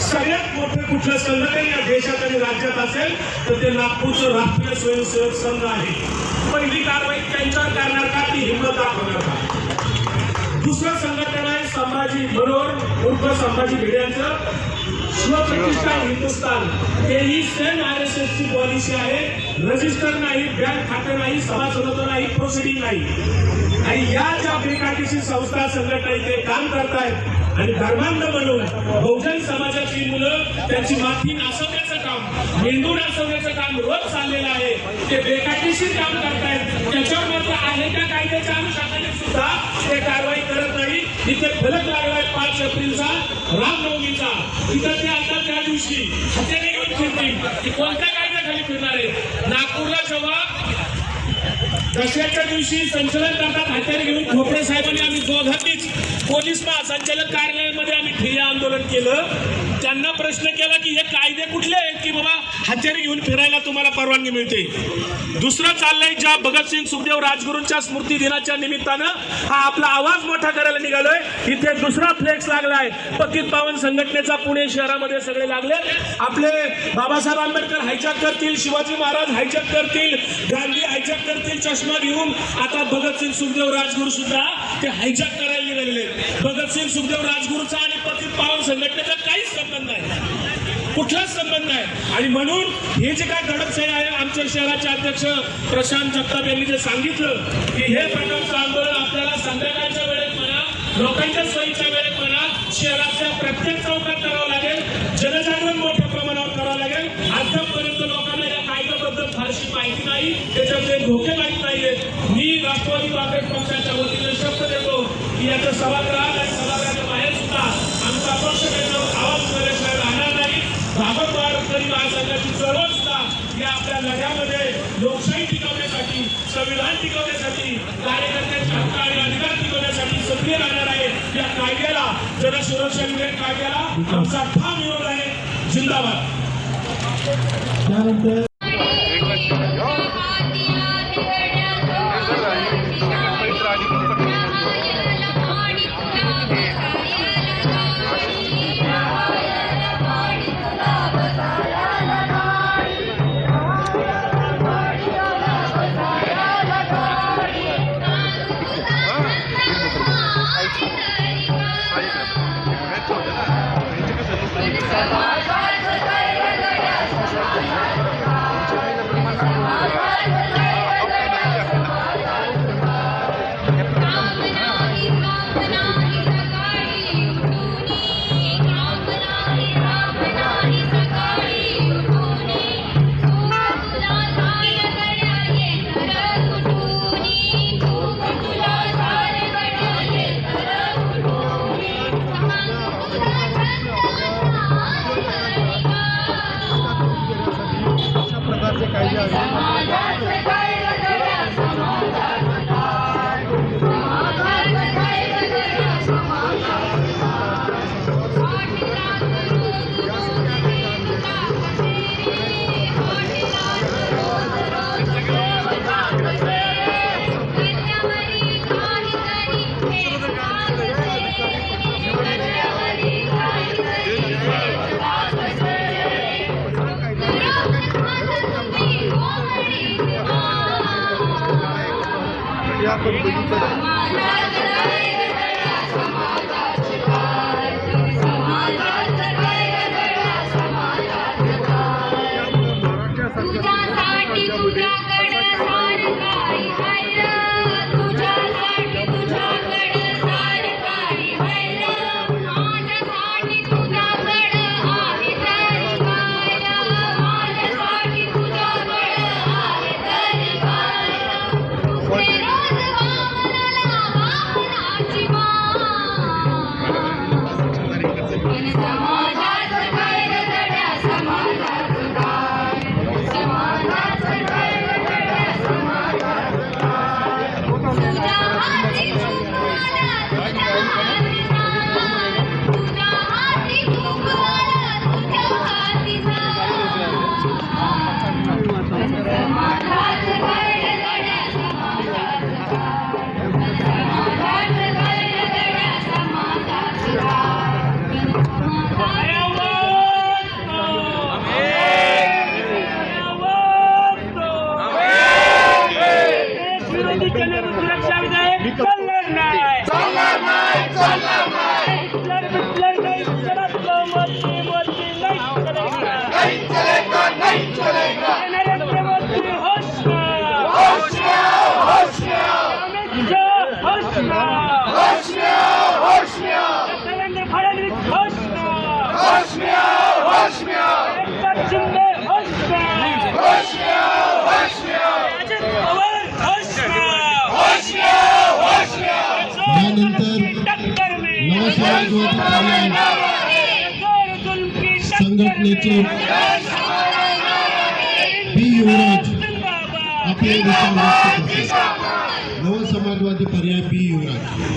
सगळ्यात मोठं कुठलं काही या देशात आणि राज्यात असेल तर ते नागपूरचं राष्ट्रीय स्वयंसेवक संघ आहे. पहिली कारवाई त्यांच्यावर करणार का? ती हिंमत दाखवणार का? दुसरं संघटन आहे संभाजी बरोबर उर्फ संभाजी भिड्यांचं. शिवप्रतिष्ठान हिंदुस्थान. तेही सेम आर एस एस ची पॉलिसी आहे. रजिस्टर नाही बँक खाते नाही सभासदत्व नाही प्रोसिडिंग नाही. आणि या ज्या बेकायदेशीर संस्था संघटना इथे काम करतायत आणि धर्मांध म्हणून बहुजन समाजाची मुलं त्यांची माती नासवण्याचं काम मेंदू नासवण्याचं काम रोज चाललेलं आहे. ते बेकायदेशीर काम करतायत. त्याच्यावर मात्र आहे त्या कायद्याच्या अनुषंगाने सुद्धा ते कारवाई करत नाही. इथे फलक लागलाय पाच एप्रिलचा रामनवमीचा. तिथं ते आता त्या दिवशी हत्यारे घेऊन फिरतील. की कोणत्या कायद्याखाली फिरणार आहे? नागपूरला जेव्हा दसऱ्याच्या दिवशी संचलन करतात हत्यारे घेऊन खोपडे साहेबांनी आम्ही दोघांनीच पोलीस महासंचालक कार्यालयामध्ये आम्ही ठिय्या आंदोलन केलं. त्यांना प्रश्न केला की हे कायदे कुठले आहेत की बाबा हत्यारे घेऊन फिरायला तुम्हाला परवानगी मिळते? दुसरं चाललंय ज्या भगतसिंग सुखदेव राजगुरूंच्या स्मृती दिनाच्या निमित्तानं हा आपला आवाज मोठा करायला निघालोय. इथे दुसरा फ्लेक्स लागलाय. पकित पावन संघटनेचा पुणे शहरामध्ये सगळे लागले. आपले बाबासाहेब आंबेडकर हायजॅक करतील शिवाजी महाराज हायजॅक करतील गांधी हायजॅक करतील चष्मा घेऊन. आता भगतसिंग सुखदेव राजगुरू सुद्धा ते हायजॅक करायला निघालेले आहेत. भगतसिंग सुखदेव राजगुरूचा आणि पतित पावन संघटनेचा काहीच संबंध नाही. कुठलाच संबंध नाही. आणि म्हणून हे जे काय दडपशाही आहे आमच्या शहराचे अध्यक्ष प्रशांत जगताप यांनी जे सांगितलं की हे प्रकारचं आंदोलन आपल्याला संध्याकाळच्या वेळेत म्हणा लोकांच्या सोयीच्या वेळेत म्हणा शहरातल्या प्रत्येक चौकात करावं की याचं सभागृहात आणि सभागृहाच्या बाहेर सुद्धा आमचा पक्ष त्यांच्यावर आवाज केल्याशिवाय राहणार नाही. भागवत वारकरी महासंघाची चळवळ सुद्धा या आपल्या लढ्यामध्ये लोकशाही टिकवण्यासाठी संविधान टिकवण्यासाठी कार्यकर्त्यांचे हक्क आणि अधिकार टिकवण्यासाठी सक्रिय राहणार आहे. या कायद्याला जनसुरक्षा विधेयक कायद्याला आमचा ठाम विरोध आहे. जिंदाबाद. त्यानंतर Yeah. आपण बघितलं. संघटनेचे बी युवराज आपले विचार नवसमाजवादी पर्याय बी युवराज.